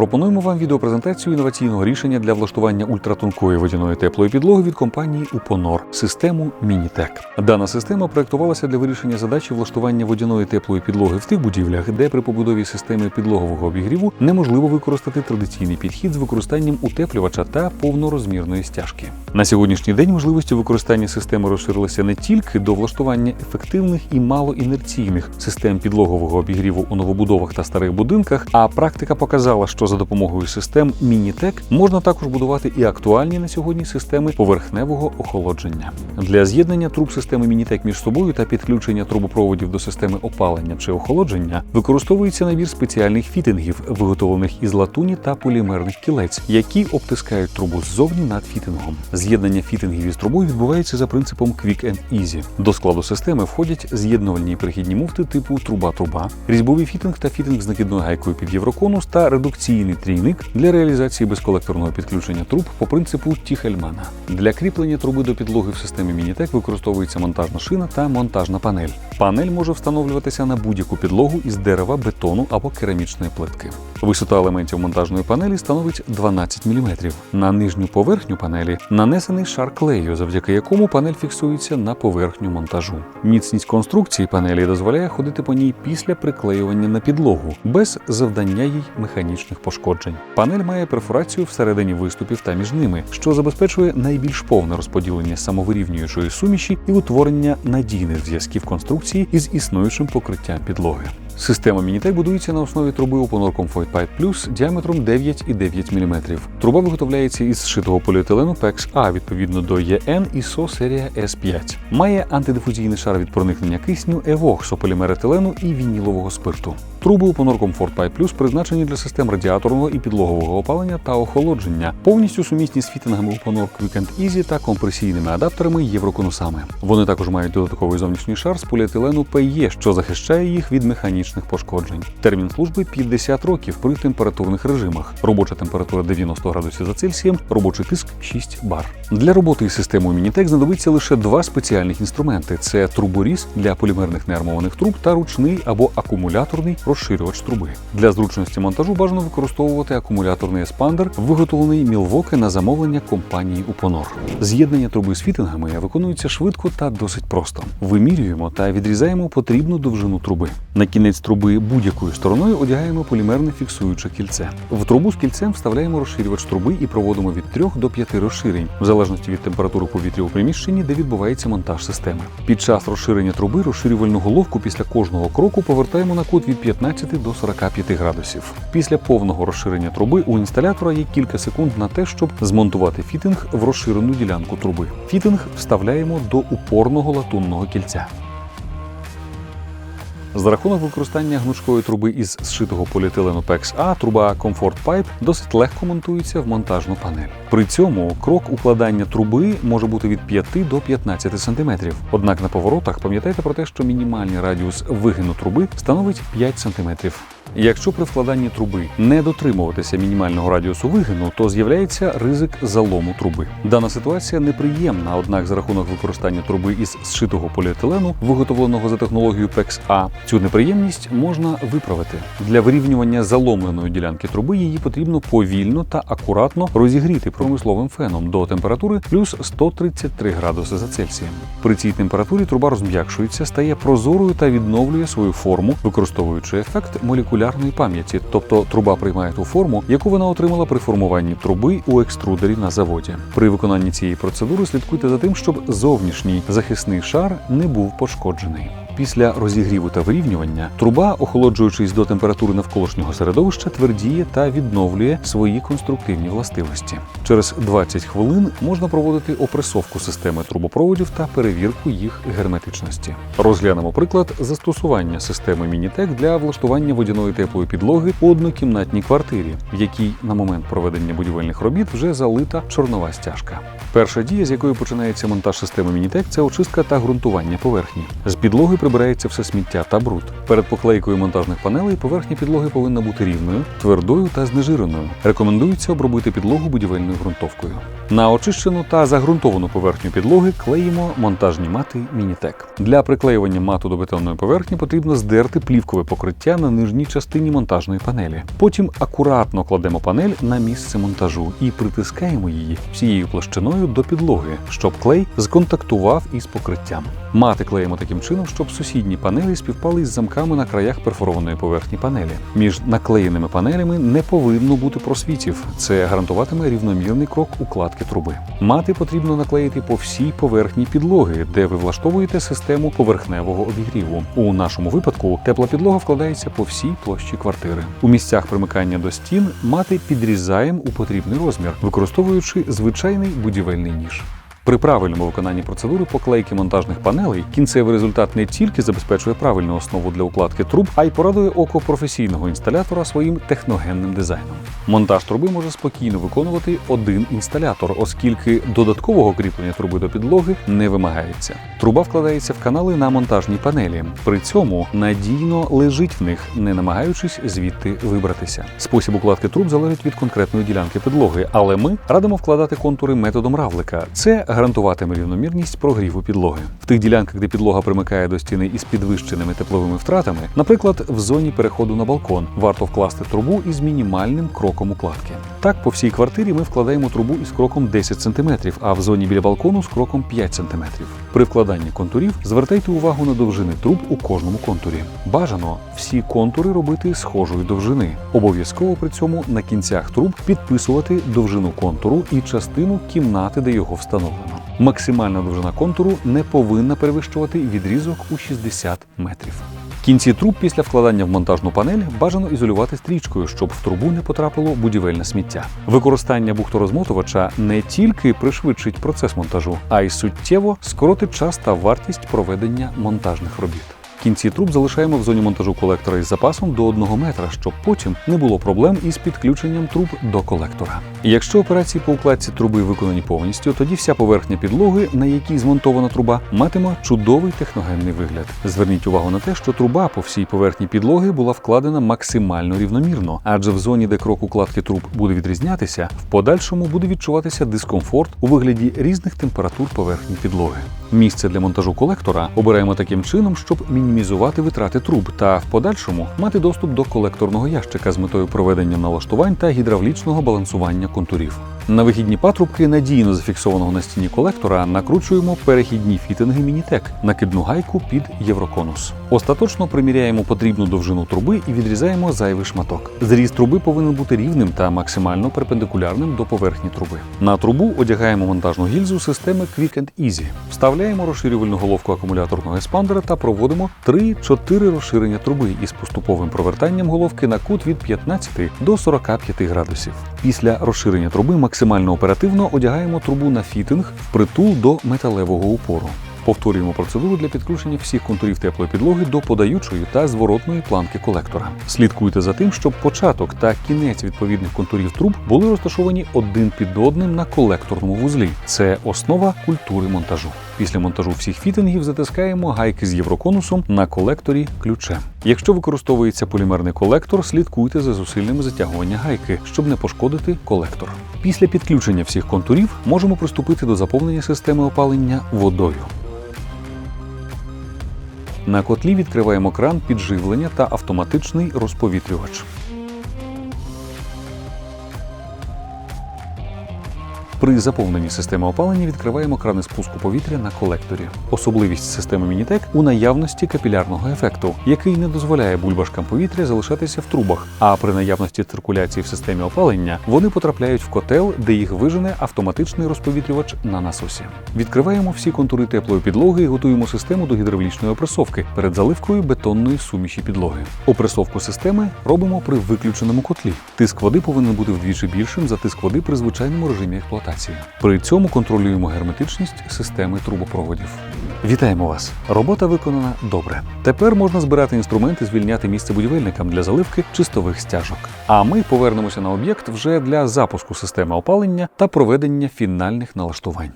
Пропонуємо вам відеопрезентацію інноваційного рішення для влаштування ультратонкої водяної теплої підлоги від компанії Упонор систему Мінітек. Дана система проектувалася для вирішення задачі влаштування водяної теплої підлоги в тих будівлях, де при побудові системи підлогового обігріву неможливо використати традиційний підхід з використанням утеплювача та повнорозмірної стяжки. На сьогоднішній день можливості використання системи розширилися не тільки до влаштування ефективних і малоінерційних систем підлогового обігріву у новобудовах та старих будинках, а практика показала, що за допомогою систем Мінітек можна також будувати і актуальні на сьогодні системи поверхневого охолодження. Для з'єднання труб системи Мінітек між собою та підключення трубопроводів до системи опалення чи охолодження використовується набір спеціальних фітингів, виготовлених із латуні та полімерних кілець, які обтискають трубу ззовні над фітингом. З'єднання фітингів із трубою відбувається за принципом Quick and Easy. До складу системи входять з'єднувальні перехідні муфти типу труба-труба, різьбовий фітинг та фітинг з накидною гайкою під євроконус та редукційний трійник для реалізації безколекторного підключення труб по принципу Тіхельмана. Для кріплення труби до підлоги в системі Мінітек використовується монтажна шина та монтажна панель. Панель може встановлюватися на будь-яку підлогу із дерева, бетону або керамічної плитки. Висота елементів монтажної панелі становить 12 мм. На нижню поверхню панелі нанесений шар клею, завдяки якому панель фіксується на поверхню монтажу. Міцність конструкції панелі дозволяє ходити по ній після приклеювання на підлогу без завдання їй механічних пошкоджень. Панель має перфорацію всередині виступів та між ними, що забезпечує найбільш повне розподілення самовирівнюючої суміші і утворення надійних зв'язків конструкції із існуючим покриттям підлоги. Система Мінітек будується на основі труби Uponor Comfort Pipe Plus діаметром 9,9 мм. Труба виготовляється із зшитого поліетилену PEX A відповідно до ЄН ISO серія S5. Має антидифузійний шар від проникнення кисню EVOX сополімер етилену і вінілового спирту. Труби Uponor Comfort Pipe Plus призначені для систем радіаторного і підлогового опалення та охолодження, повністю сумісні з фітингами Uponor Quick and Easy та компресійними адаптерами євроконусами. Вони також мають додатковий зовнішній шар з поліетилену PE, що захищає їх від механічних пошкоджень. Термін служби 50 років при температурних режимах. Робоча температура 90 градусів за Цельсієм, робочий тиск 6 бар. Для роботи із системою Мінітек знадобиться лише два спеціальних інструменти: це труборіз для полімерних неармованих труб та ручний або акумуляторний розширювач труби. Для зручності монтажу бажано використовувати акумуляторний еспандер, виготовлений Мілвоки на замовлення компанії Упонор. З'єднання труби з фітингами виконується швидко та досить просто. Вимірюємо та відрізаємо потрібну довжину труби. На кінець труби будь-якою стороною одягаємо полімерне фіксуюче кільце. В трубу з кільцем вставляємо розширювач труби і проводимо від 3 до 5 розширень, в залежності від температури повітря у приміщенні, де відбувається монтаж системи. Під час розширення труби розширювальну головку після кожного кроку повертаємо на кут від 15 до 45 градусів. Після повного розширення труби у інсталятора є кілька секунд на те, щоб змонтувати фітинг в розширену ділянку труби. Фітинг вставляємо до упорного латунного кільця. За рахунок використання гнучкої труби із зшитого поліетилену PEX A, труба Comfort Pipe досить легко монтується в монтажну панель. При цьому крок укладання труби може бути від 5 до 15 см. Однак на поворотах пам'ятайте про те, що мінімальний радіус вигину труби становить 5 см. Якщо при вкладанні труби не дотримуватися мінімального радіусу вигину, то з'являється ризик залому труби. Дана ситуація неприємна, однак за рахунок використання труби із зшитого поліетилену, виготовленого за технологією PEX A, цю неприємність можна виправити. Для вирівнювання заломленої ділянки труби її потрібно повільно та акуратно розігріти промисловим феном до температури плюс 133 градуси за Цельсієм. При цій температурі труба розм'якшується, стає прозорою та відновлює свою форму, використовуючи ефект молекулярної пам'яті, тобто труба приймає ту форму, яку вона отримала при формуванні труби у екструдері на заводі. При виконанні цієї процедури слідкуйте за тим, щоб зовнішній захисний шар не був пошкоджений. Після розігріву та вирівнювання труба, охолоджуючись до температури навколишнього середовища, твердіє та відновлює свої конструктивні властивості. Через 20 хвилин можна проводити опресовку системи трубопроводів та перевірку їх герметичності. Розглянемо приклад застосування системи Мінітек для влаштування водяної теплої підлоги у однокімнатній квартирі, в якій на момент проведення будівельних робіт вже залита чорнова стяжка. Перша дія, з якої починається монтаж системи Мінітек, це очистка та ґрунтування поверхні. З підлоги прибирається все сміття та бруд. Перед поклейкою монтажних панелей поверхня підлоги повинна бути рівною, твердою та знежиреною. Рекомендується обробити підлогу будівельною ґрунтовкою. На очищену та загрунтовану поверхню підлоги клеїмо монтажні мати Мінітек. Для приклеювання мату до бетонної поверхні потрібно здерти плівкове покриття на нижній частині монтажної панелі. Потім акуратно кладемо панель на місце монтажу і притискаємо її всією площиною до підлоги, щоб клей зконтактував із покриттям. Мати клеїмо таким чином, щоб сусідні панелі співпали із замками на краях перфорованої поверхні панелі. Між наклеєними панелями не повинно бути просвітів. Це гарантуватиме рівномірний крок укладки труби. Мати потрібно наклеїти по всій поверхні підлоги, де ви влаштовуєте систему поверхневого обігріву. У нашому випадку тепла підлога вкладається по всій площі квартири. У місцях примикання до стін мати підрізаємо у потрібний розмір, використовуючи звичайний будівельний ніж. При правильному виконанні процедури поклейки монтажних панелей кінцевий результат не тільки забезпечує правильну основу для укладки труб, а й порадує око професійного інсталятора своїм техногенним дизайном. Монтаж труби може спокійно виконувати один інсталятор, оскільки додаткового кріплення труби до підлоги не вимагається. Труба вкладається в канали на монтажній панелі. При цьому надійно лежить в них, не намагаючись звідти вибратися. Спосіб укладки труб залежить від конкретної ділянки підлоги, але ми радимо вкладати контури методом равлика. Це гарантуватиме рівномірність прогріву підлоги. В тих ділянках, де підлога примикає до стіни із підвищеними тепловими втратами, наприклад, в зоні переходу на балкон, варто вкласти трубу із мінімальним кроком укладки. Так, по всій квартирі ми вкладаємо трубу із кроком 10 см, а в зоні біля балкону з кроком 5 см. При вкладанні контурів звертайте увагу на довжини труб у кожному контурі. Бажано всі контури робити схожої довжини. Обов'язково при цьому на кінцях труб підписувати довжину контуру і частину кімнати, де його встановлено. Максимальна довжина контуру не повинна перевищувати відрізок у 60 метрів. Кінці труб після вкладання в монтажну панель бажано ізолювати стрічкою, щоб в трубу не потрапило будівельне сміття. Використання бухторозмотувача не тільки пришвидшить процес монтажу, а й суттєво скоротить час та вартість проведення монтажних робіт. Кінці труб залишаємо в зоні монтажу колектора із запасом до 1 метра, щоб потім не було проблем із підключенням труб до колектора. Якщо операції по укладці труби виконані повністю, тоді вся поверхня підлоги, на якій змонтована труба, матиме чудовий техногенний вигляд. Зверніть увагу на те, що труба по всій поверхні підлоги була вкладена максимально рівномірно, адже в зоні, де крок укладки труб буде відрізнятися, в подальшому буде відчуватися дискомфорт у вигляді різних температур поверхні підлоги. Місце для монтажу колектора обираємо таким чином, щоб мінімізувати витрати труб та в подальшому мати доступ до колекторного ящика з метою проведення налаштувань та гідравлічного балансування контурів. На вихідні патрубки надійно зафіксованого на стіні колектора накручуємо перехідні фітинги Мінітек, накидну гайку під євроконус. Остаточно приміряємо потрібну довжину труби і відрізаємо зайвий шматок. Зріз труби повинен бути рівним та максимально перпендикулярним до поверхні труби. На трубу одягаємо монтажну гільзу системи Quick and Easy. Вставляємо розширювальну головку акумуляторного еспандера та проводимо 3-4 розширення труби із поступовим провертанням головки на кут від 15 до 45 градусів. Після розширення труби максимально оперативно одягаємо трубу на фітинг впритул до металевого упору. Повторюємо процедуру для підключення всіх контурів теплої підлоги до подаючої та зворотної планки колектора. Слідкуйте за тим, щоб початок та кінець відповідних контурів труб були розташовані один під одним на колекторному вузлі. Це основа культури монтажу. Після монтажу всіх фітингів затискаємо гайки з євроконусом на колекторі ключем. Якщо використовується полімерний колектор, слідкуйте за зусиллями затягування гайки, щоб не пошкодити колектор. Після підключення всіх контурів можемо приступити до заповнення системи опалення водою. На котлі відкриваємо кран підживлення та автоматичний розповітрювач. При заповненні системи опалення відкриваємо крани спуску повітря на колекторі. Особливість системи Мінітек у наявності капілярного ефекту, який не дозволяє бульбашкам повітря залишатися в трубах. А при наявності циркуляції в системі опалення вони потрапляють в котел, де їх вижене автоматичний розповітрювач на насосі. Відкриваємо всі контури теплої підлоги і готуємо систему до гідравлічної опресовки перед заливкою бетонної суміші підлоги. Опресовку системи робимо при виключеному котлі. Тиск води повинен бути вдвічі більшим за тиск води при звичайному режимі експлуатації. При цьому контролюємо герметичність системи трубопроводів. Вітаємо вас! Робота виконана добре. Тепер можна збирати інструменти, звільняти місце будівельникам для заливки чистових стяжок. А ми повернемося на об'єкт вже для запуску системи опалення та проведення фінальних налаштувань.